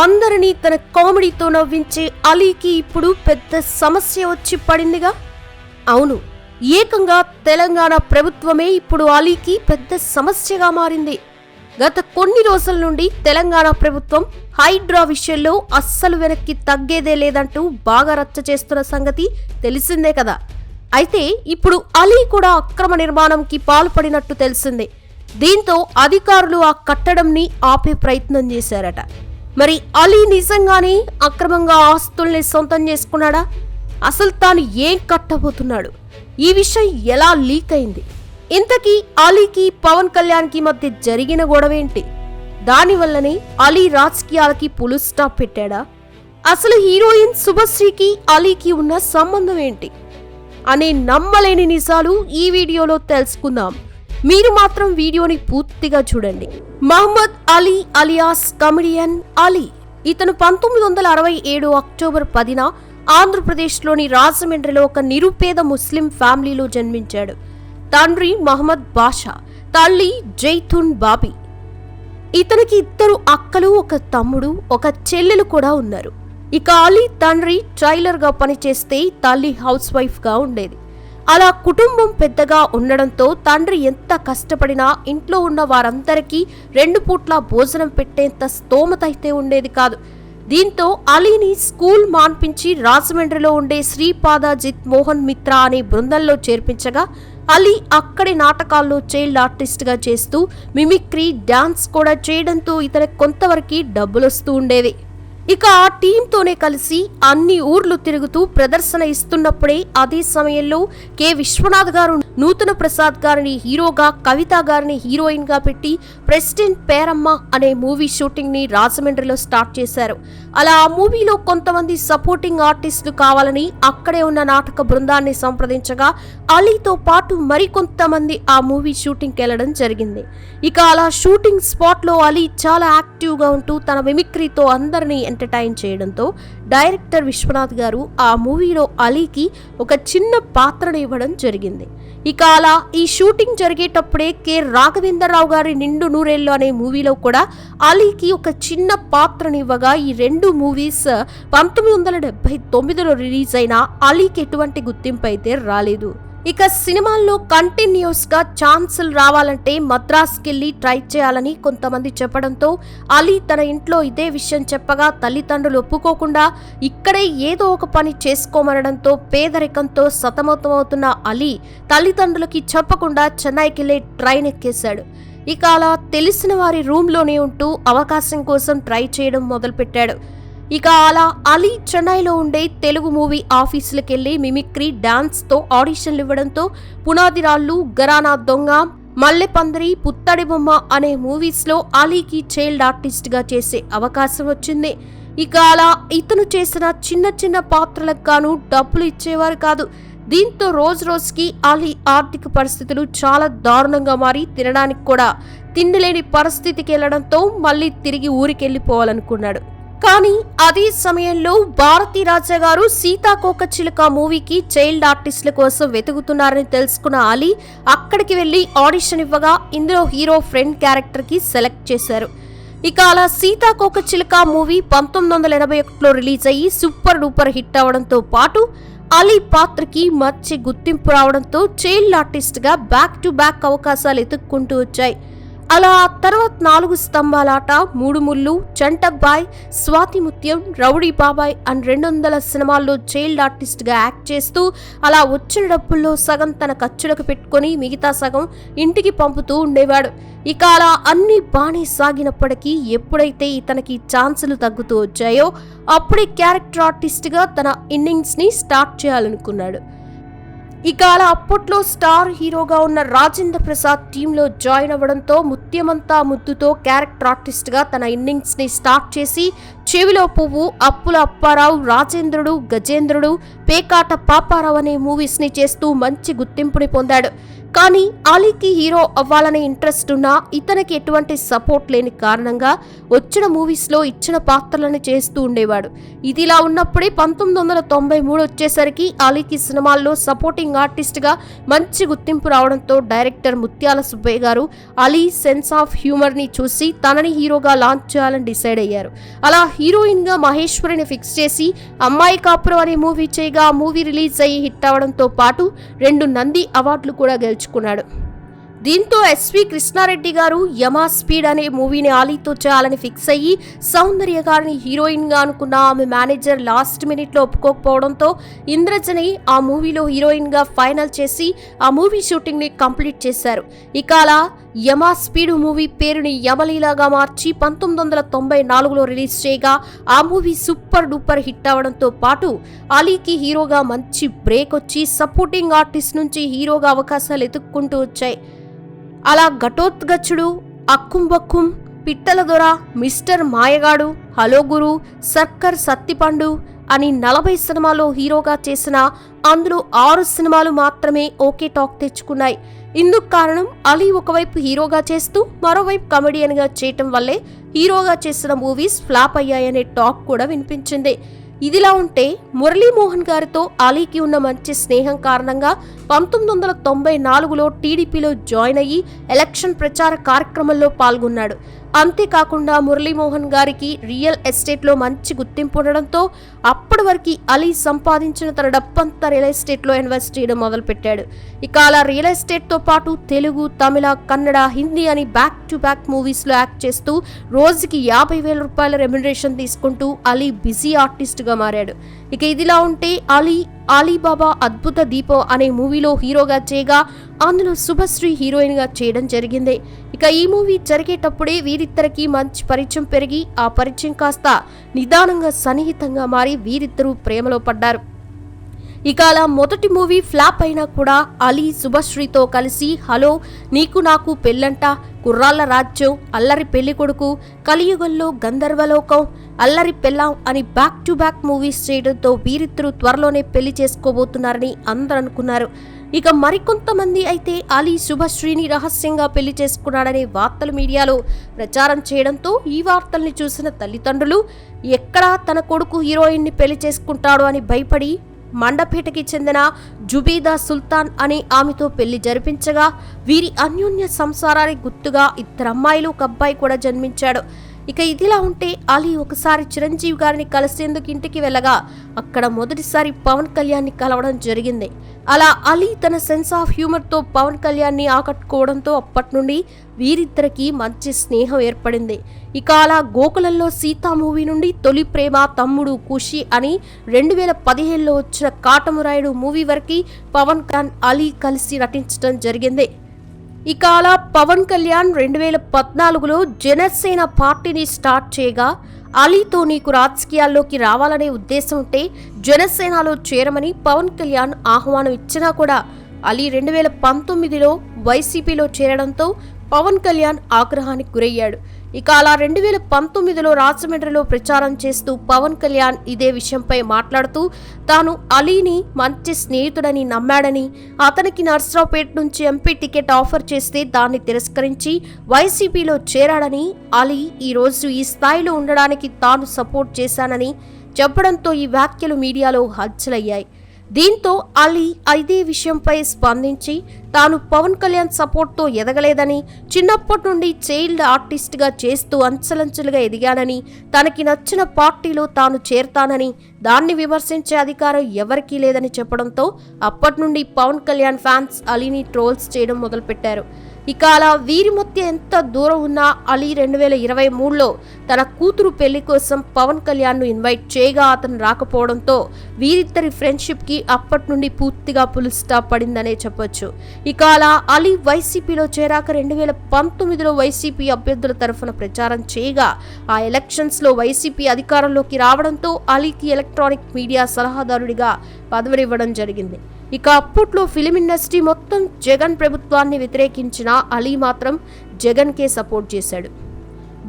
అందరినీ తన కామెడీతో నవ్వించే అలీకి ఇప్పుడు పెద్ద సమస్య వచ్చి పడిందిగా? అవును ఏకంగా తెలంగాణ ప్రభుత్వమే ఇప్పుడు అలీకి పెద్ద సమస్యగా మారింది. గత కొన్ని రోజుల నుండి తెలంగాణ ప్రభుత్వం హైడ్రా విషయంలో అస్సలు వెనక్కి తగ్గేదే లేదంటూ బాగా రచ్చ చేస్తున్న సంగతి తెలిసిందే కదా. అయితే ఇప్పుడు అలీ కూడా అక్రమ నిర్మాణంకి పాల్పడినట్టు తెలిసిందే. దీంతో అధికారులు ఆ కట్టడంని ఆపే ప్రయత్నం చేశారట. మరి అలీ నిజంగానే అక్రమంగా ఆస్తుల్ని సొంతం చేసుకున్నాడా? అసలు తాను ఏం కట్టబోతున్నాడు? ఈ విషయం ఎలా లీక్ అయింది? ఇంతకీ అలీకి పవన్ కళ్యాణ్కి మధ్య జరిగిన గొడవేంటి? దానివల్లనే అలీ రాజకీయాలకి పులు స్టాప్ పెట్టాడా? అసలు హీరోయిన్ శుభశ్రీకి అలీకి ఉన్న సంబంధం ఏంటి? అనే నమ్మలేని నిజాలు ఈ వీడియోలో తెలుసుకుందాం. మీరు మాత్రం వీడియోని పూర్తిగా చూడండి. Mohammed Ali alias comedian Ali. ఇతను పంతొమ్మిది వందల అరవై ఏడు అక్టోబర్ పదిన ఆంధ్రప్రదేశ్లోని రాజమండ్రిలో ఒక నిరుపేద ముస్లిం ఫ్యామిలీలో జన్మించాడు. తండ్రి మహమ్మద్ బాషా తల్లి జైతున్ బాబీ. ఇతనికి ఇద్దరు అక్కలు ఒక తమ్ముడు ఒక చెల్లెలు కూడా ఉన్నారు. ఇక అలీ తండ్రి ట్రైలర్గా పనిచేస్తే తల్లి హౌస్ వైఫ్గా ఉండేది. అలా కుటుంబం పెద్దగా ఉండడంతో తండ్రి ఎంత కష్టపడినా ఇంట్లో ఉన్న వారందరికీ రెండు పూట్ల భోజనం పెట్టేంత స్తోమత అయితే ఉండేది కాదు. దీంతో అలీని స్కూల్ మాన్పించి రాజమండ్రిలో ఉండే శ్రీపాదాజిత్ మోహన్ మిత్ర అనే బృందంలో చేర్పించగా అలీ అక్కడి నాటకాల్లో చైల్డ్ ఆర్టిస్ట్గా చేస్తూ మిమిక్రీ డ్యాన్స్ కూడా చేయడంతో ఇతనికి కొంతవరకు డబ్బులొస్తూ ఉండేవి. ఇక ఆ టీంతోనే కలిసి అన్ని ఊర్లు తిరుగుతూ ప్రదర్శన ఇస్తున్నప్పుడే అదే సమయంలో కె. విశ్వనాథ్ గారు నూతన ప్రసాద్ గారిని హీరోగా కవిత గారిని హీరోయిన్గా పెట్టి ప్రెసిడెంట్ పేరమ్మ అనే మూవీ షూటింగ్ని రాజమండ్రిలో స్టార్ట్ చేశారు. అలా ఆ మూవీలో కొంతమంది సపోర్టింగ్ ఆర్టిస్టులు కావాలని అక్కడే ఉన్న నాటక బృందాన్ని సంప్రదించగా అలీతో పాటు మరికొంతమంది ఆ మూవీ షూటింగ్కి వెళ్ళడం జరిగింది. ఇక అలా షూటింగ్ స్పాట్లో అలీ చాలా యాక్టివ్గా ఉంటూ తన మిమిక్రీతో అందరినీ ఎంటర్టైన్ చేయడంతో డైరెక్టర్ విశ్వనాథ్ గారు ఆ మూవీలో అలీకి ఒక చిన్న పాత్రను ఇవ్వడం జరిగింది. ఇక అలా ఈ షూటింగ్ జరిగేటప్పుడే కె. రాఘవేంద్రరావు గారి నిండు నూరేళ్ళు అనే మూవీలో కూడా అలీకి ఒక చిన్న పాత్రనివ్వగా ఈ రెండు మూవీస్ పంతొమ్మిది వందల డెబ్బై తొమ్మిదిలో రిలీజ్ అయిన అలీకి ఎటువంటి గుర్తింపు అయితే రాలేదు. ఇక సినిమాల్లో కంటిన్యూస్గా ఛాన్సులు రావాలంటే మద్రాస్కి వెళ్ళి ట్రై చేయాలని కొంతమంది చెప్పడంతో అలీ తన ఇంట్లో ఇదే విషయం చెప్పగా తల్లిదండ్రులు ఒప్పుకోకుండా ఇక్కడే ఏదో ఒక పని చేసుకోమనడంతో పేదరికంతో సతమతమవుతున్న అలీ తల్లిదండ్రులకి చెప్పకుండా చెన్నైకెళ్ళే ట్రైన్ ఎక్కేశాడు. ఇక అలా తెలిసిన వారి రూమ్లోనే ఉంటూ అవకాశం కోసం ట్రై చేయడం మొదలుపెట్టాడు. ఇక అలా అలీ చెన్నైలో ఉండే తెలుగు మూవీ ఆఫీసులకు వెళ్ళి మిమిక్రీ డాన్స్తో ఆడిషన్లు ఇవ్వడంతో పునాదిరాళ్ళు గరానా దొంగ మల్లెపందరి పుత్తడి బొమ్మ అనే మూవీస్లో అలీకి చైల్డ్ ఆర్టిస్ట్గా చేసే అవకాశం వచ్చింది. ఇక అలా ఇతను చేసిన చిన్న చిన్న పాత్రలకు గాను డబ్బులు ఇచ్చేవారు కాదు. దీంతో రోజు రోజుకి అలీ ఆర్థిక పరిస్థితులు చాలా దారుణంగా మారి తినడానికి కూడా తిండిలేని పరిస్థితికి వెళ్ళడంతో మళ్ళీ తిరిగి ఊరికెళ్ళిపోవాలనుకున్నాడు. కానీ అదే సమయంలో భారతీ రాజా గారు సీతాకోకచిలుక మూవీకి చైల్డ్ ఆర్టిస్టుల కోసం వెతుకుతున్నారని తెలుసుకున్న అలీ అక్కడికి వెళ్ళి ఆడిషన్ ఇవ్వగా ఇందులో హీరో ఫ్రెండ్ క్యారెక్టర్కి సెలెక్ట్ చేశారు. ఇక అలా సీతాకోకచిలుక మూవీ పంతొమ్మిది వందల ఎనభై ఒకటిలో రిలీజ్ అయ్యి సూపర్ డూపర్ హిట్ అవడంతో పాటు అలీ పాత్రకి మంచి గుర్తింపు రావడంతో చైల్డ్ ఆర్టిస్ట్గా బ్యాక్ టు బ్యాక్ అవకాశాలు ఎతుక్కుంటూ వచ్చాయి. అలా తర్వాత నాలుగు స్తంభాలాట మూడు ముళ్ళు చంటబ్బాయ్ స్వాతి ముత్యం రౌడీ బాబాయ్ అండ్ రెండు వందల సినిమాల్లో చైల్డ్ ఆర్టిస్ట్గా యాక్ట్ చేస్తూ అలా వచ్చిన డబ్బుల్లో సగం తన ఖర్చులకు పెట్టుకొని మిగతా సగం ఇంటికి పంపుతూ ఉండేవాడు. ఇక అలా అన్ని బాగానే సాగినప్పటికీ ఎప్పుడైతే ఇతనికి ఛాన్సులు తగ్గుతూ వచ్చాయో అప్పుడే క్యారెక్టర్ ఆర్టిస్ట్గా తన ఇన్నింగ్స్ని స్టార్ట్ చేయాలనుకున్నాడు. ఇక అలా అప్పట్లో స్టార్ హీరోగా ఉన్న రాజేంద్ర ప్రసాద్ టీంలో జాయిన్ అవ్వడంతో ముత్యమంతా ముద్దుతో క్యారెక్టర్ ఆర్టిస్ట్గా తన ఇన్నింగ్స్ని స్టార్ట్ చేసి చెవిలో పువ్వు అప్పుల అప్పారావు రాజేంద్రుడు గజేంద్రుడు పేకాట పాపారావు అనే మూవీస్ని చేస్తూ మంచి గుర్తింపుని పొందాడు. కానీ అలీకి హీరో అవ్వాలనే ఇంట్రెస్ట్ ఉన్నా ఇతనికి ఎటువంటి సపోర్ట్ లేని కారణంగా వచ్చిన మూవీస్లో ఇచ్చిన పాత్రలను చేస్తూ ఉండేవాడు. ఇదిలా ఉన్నప్పుడే పంతొమ్మిది వందల తొంభై మూడు వచ్చేసరికి అలీకి సినిమాల్లో సపోర్టింగ్ ఆర్టిస్ట్గా మంచి గుర్తింపు రావడంతో డైరెక్టర్ ముత్యాల సుబ్బయ్య గారు అలీ సెన్స్ ఆఫ్ హ్యూమర్ని చూసి తనని హీరోగా లాంచ్ చేయాలని డిసైడ్ అయ్యారు. అలా హీరోయిన్గా మహేశ్వరిని ఫిక్స్ చేసి అమ్మాయి కాపురం అనే మూవీ చేయగా ఆ మూవీ రిలీజ్ అయ్యి హిట్ అవడంతో పాటు రెండు నంది అవార్డులు కూడా గెలిచారు. గెలుచుకున్నాడు దీంతో ఎస్వి కృష్ణారెడ్డి గారు యమా స్పీడ్ అనే మూవీని ఆలీతో చేయాలని ఫిక్స్ అయ్యి సౌందర్య గారిని హీరోయిన్గా అనుకున్న ఆమె మేనేజర్ లాస్ట్ మినిట్లో ఒప్పుకోకపోవడంతో ఇంద్రజని ఆ మూవీలో హీరోయిన్గా ఫైనల్ చేసి ఆ మూవీ షూటింగ్ని కంప్లీట్ చేశారు. ఇక అలా యమా స్పీడు మూవీ పేరుని యమలీలాగా మార్చి పంతొమ్మిది వందల తొంభై నాలుగులో రిలీజ్ చేయగా ఆ మూవీ సూపర్ డూపర్ హిట్ అవడంతో పాటు అలీకి హీరోగా మంచి బ్రేక్ వచ్చి సపోర్టింగ్ ఆర్టిస్ట్ నుంచి హీరోగా అవకాశాలు ఎతుక్కుంటూ వచ్చాయి. అలా ఘటోత్గచుడు అక్కుంబక్కుం పిట్టల దొర మిస్టర్ మాయగాడు హలో గురు సర్కర్ సత్తిపండు అని నలభై సినిమాల్లో హీరోగా చేసిన అందులో ఆరు సినిమాలు మాత్రమే ఓకే టాక్ తెచ్చుకున్నాయి. ఇందుకు కారణం అలీ ఒకవైపు హీరోగా చేస్తూ మరోవైపు కమెడియన్గా చేయటం వల్లే హీరోగా చేసిన మూవీస్ ఫ్లాప్ అయ్యాయనే టాక్ కూడా వినిపించింది. ఇదిలా ఉంటే మురళీమోహన్ గారితో అలీకి ఉన్న మంచి స్నేహం కారణంగా పంతొమ్మిది వందల తొంభై నాలుగులో టీడీపీలో జాయిన్ అయ్యి ఎలక్షన్ ప్రచార కార్యక్రమంలో పాల్గొన్నాడు. అంతేకాకుండా మురళీమోహన్ గారికి రియల్ ఎస్టేట్లో మంచి గుర్తింపు ఉండడంతో అప్పటి వరకు అలీ సంపాదించిన తన డబ్బంతా రియల్ ఎస్టేట్లో ఇన్వెస్ట్ చేయడం మొదలుపెట్టాడు. ఇక అలా రియల్ ఎస్టేట్తో పాటు తెలుగు తమిళ కన్నడ హిందీ అని బ్యాక్ టు బ్యాక్ మూవీస్లో యాక్ట్ చేస్తూ రోజుకి యాభై వేల రూపాయల రెమ్యునరేషన్ తీసుకుంటూ అలీ బిజీ ఆర్టిస్ట్గా మారాడు. ఇక ఇదిలా ఉంటే అలీ అలీబాబా అద్భుత దీపం అనే మూవీలో హీరోగా చేయగా అందులో శుభశ్రీ హీరోయిన్గా చేయడం జరిగింది. ఇక ఈ మూవీ జరిగేటప్పుడే వీరిద్దరికి మంచి పరిచయం పెరిగి ఆ పరిచయం కాస్త నిదానంగా సన్నిహితంగా మారి వీరిద్దరూ ప్రేమలో పడ్డారు. ఇక అలా మొదటి మూవీ ఫ్లాప్ అయినా కూడా అలీ శుభశ్రీతో కలిసి హలో నీకు నాకు పెళ్ళంట. కుర్రాళ్ళ రాజ్యం అల్లరి పెళ్ళి కొడుకు. కలియుగంలో గంధర్వలోకం. అల్లరి పెళ్ళాం అని బ్యాక్ టు బ్యాక్ మూవీస్ చేయడంతో వీరిద్దరూ త్వరలోనే పెళ్ళి చేసుకోబోతున్నారని అందరూ అనుకున్నారు. ఇక మరికొంతమంది అయితే అలీ శుభశ్రీని రహస్యంగా పెళ్ళి చేసుకున్నాడనే వార్తలు మీడియాలో ప్రచారం చేయడంతో ఈ వార్తల్ని చూసిన తల్లిదండ్రులు ఎక్కడా తన కొడుకు హీరోయిన్ని పెళ్ళి చేసుకుంటాడో అని భయపడి మండపేటకి చెందిన జుబీదా సుల్తాన్ అనే ఆమెతో పెళ్ళి జరిపించగా వీరి అన్యోన్య సంసారానికి గుర్తుగా ఇద్దరు అమ్మాయిలు ఒక అబ్బాయి కూడా జన్మించాడు. ఇక ఇదిలా ఉంటే అలీ ఒకసారి చిరంజీవి గారిని కలిసేందుకు ఇంటికి వెళ్ళగా అక్కడ మొదటిసారి పవన్ కళ్యాణ్ని కలవడం జరిగింది. అలా అలీ తన సెన్స్ ఆఫ్ హ్యూమర్తో పవన్ కళ్యాణ్ని ఆకట్టుకోవడంతో అప్పటి నుండి వీరిద్దరికి మంచి స్నేహం ఏర్పడింది. ఇక అలా గోకులంలో సీతా మూవీ నుండి తొలి ప్రేమ తమ్ముడు ఖుషి అని రెండు వేల పదిహేనులో వచ్చిన కాటమురాయుడు మూవీ వరకు పవన్ కళ్యాణ్ అలీ కలిసి నటించడం జరిగింది. ఇక అలా పవన్ కళ్యాణ్ రెండు వేల పద్నాలుగులో జనసేన పార్టీని స్టార్ట్ చేయగా అలీతో నీకు రాజకీయాల్లోకి రావాలనే ఉద్దేశం ఉంటే జనసేనలో చేరమని పవన్ కళ్యాణ్ ఆహ్వానం ఇచ్చినా కూడా అలీ రెండు వేల పంతొమ్మిదిలో వైసీపీలో చేరడంతో పవన్ కళ్యాణ్ ఆగ్రహానికి గురయ్యాడు. ఇక అలా రెండు వేల పంతొమ్మిదిలో రాజమండ్రిలో ప్రచారం చేస్తూ పవన్ కళ్యాణ్ ఇదే విషయంపై మాట్లాడుతూ తాను అలీని మంచి స్నేహితుడని నమ్మాడని అతనికి నర్సరావుపేట నుంచి ఎంపీ టికెట్ ఆఫర్ చేస్తే దాన్ని తిరస్కరించి వైసీపీలో చేరాడని అలీ ఈరోజు ఈ స్థాయిలో ఉండడానికి తాను సపోర్ట్ చేశానని చెప్పడంతో ఈ వ్యాఖ్యలు మీడియాలో హల్చలయ్యాయి. దీంతో అలీ ఇదే విషయంపై స్పందించి తాను పవన్ కళ్యాణ్ సపోర్ట్తో ఎదగలేదని చిన్నప్పటి నుండి చైల్డ్ ఆర్టిస్ట్గా చేస్తూ అంచలంచలుగా ఎదిగానని తనకి నచ్చిన పార్టీలో తాను చేరతానని దాన్ని విమర్శించే అధికారం ఎవరికీ లేదని చెప్పడంతో అప్పటి నుండి పవన్ కళ్యాణ్ ఫ్యాన్స్ అలీని ట్రోల్స్ చేయడం మొదలుపెట్టారు. ఇక అలా వీరి మధ్య ఎంత దూరం ఉన్నా అలీ రెండు వేల ఇరవై మూడులో తన కూతురు పెళ్ళి కోసం పవన్ కళ్యాణ్ను ఇన్వైట్ చేయగా అతను రాకపోవడంతో వీరిద్దరి ఫ్రెండ్షిప్కి అప్పటి నుండి పూర్తిగా పుల్ స్టాప్ పడిందనే చెప్పొచ్చు. ఇక అలా అలీ వైసీపీలో చేరాక రెండు వేల పంతొమ్మిదిలో వైసీపీ అభ్యర్థుల తరఫున ప్రచారం చేయగా ఆ ఎలక్షన్స్లో వైసీపీ అధికారంలోకి రావడంతో అలీకి ఎలక్ట్రానిక్ మీడియా సలహాదారుడిగా పదవినివ్వడం జరిగింది. ఇక అప్పట్లో ఫిలిం ఇండస్ట్రీ మొత్తం జగన్ ప్రభుత్వాన్ని వ్యతిరేకించిన అలీ మాత్రం జగన్కే సపోర్ట్ చేశాడు.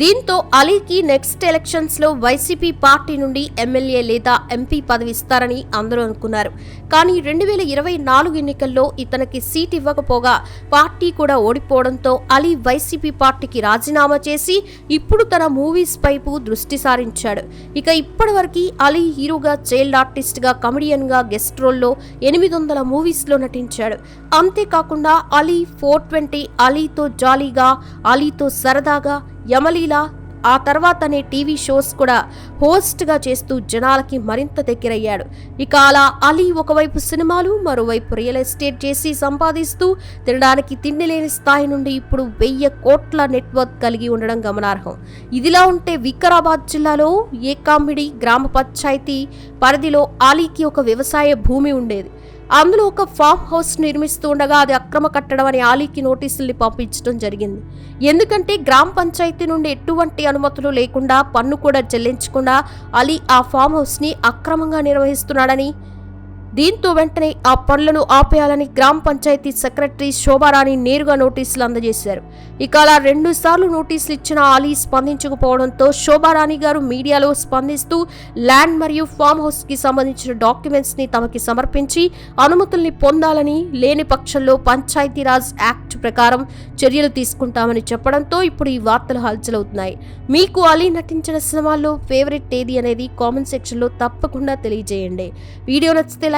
దీంతో అలీకి నెక్స్ట్ ఎలక్షన్స్లో వైసీపీ పార్టీ నుండి ఎమ్మెల్యే లేదా ఎంపీ పదవి ఇస్తారని అందరూ అనుకున్నారు. కానీ రెండు వేల ఇరవై నాలుగు ఎన్నికల్లో ఇతనికి సీట్ ఇవ్వకపోగా పార్టీ కూడా ఓడిపోవడంతో అలీ వైసీపీ పార్టీకి రాజీనామా చేసి ఇప్పుడు తన మూవీస్ వైపు దృష్టి సారించాడు. ఇక ఇప్పటివరకు అలీ హీరోగా చైల్డ్ ఆర్టిస్ట్గా కమెడియన్గా గెస్ట్ రోల్లో ఎనిమిది వందల మూవీస్లో నటించాడు. అంతేకాకుండా అలీ ఫోర్ ట్వంటీ అలీతో జాలీగా అలీతో సరదాగా యమలీల ఆ తర్వాత అనే టీవీ షోస్ కూడా హోస్ట్గా చేస్తూ జనాలకి మరింత దగ్గరయ్యాడు. ఇక అలా అలీ ఒకవైపు సినిమాలు మరోవైపు రియల్ ఎస్టేట్ చేసి సంపాదిస్తూ తినడానికి తిండి లేని స్థాయి నుండి ఇప్పుడు వెయ్యి కోట్ల నెట్వర్క్ కలిగి ఉండడం గమనార్హం. ఇదిలా ఉంటే వికారాబాద్ జిల్లాలో ఏకాంబిడి గ్రామ పంచాయతీ పరిధిలో అలీకి ఒక వ్యవసాయ భూమి ఉండేది. అందులో ఒక ఫామ్ హౌస్ నిర్మిస్తూ ఉండగా అది అక్రమ కట్టడం అని ఆలీకి నోటీసుల్ని పంపించడం జరిగింది. ఎందుకంటే గ్రామ పంచాయతీ నుండి ఎటువంటి అనుమతులు లేకుండా పన్ను కూడా చెల్లించకుండా అలీ ఆ ఫామ్ హౌస్ని అక్రమంగా నిర్వహిస్తున్నాడని దీంతో వెంటనే ఆ పనులను ఆపేయాలని గ్రామ పంచాయతీ సెక్రటరీ శోభారాణి నేరుగా నోటీసులు అందజేశారు. ఇక అలా రెండు సార్లు నోటీసులు ఇచ్చిన అలీ స్పందించకపోవడంతో శోభారాణి గారు మీడియాలో స్పందిస్తూ ల్యాండ్ మరియు ఫామ్ హౌస్కి సంబంధించిన డాక్యుమెంట్స్ని తమకి సమర్పించి అనుమతుల్ని పొందాలని లేని పక్షంలో పంచాయతీరాజ్ యాక్ట్ ప్రకారం చర్యలు తీసుకుంటామని చెప్పడంతో ఇప్పుడు ఈ వార్తలు హల్చలవుతున్నాయి. మీకు అలీ నటించిన సినిమాల్లో ఫేవరెట్ ఏది అనేది కామెంట్ సెక్షన్లో తప్పకుండా తెలియజేయండి. వీడియో నచ్చితే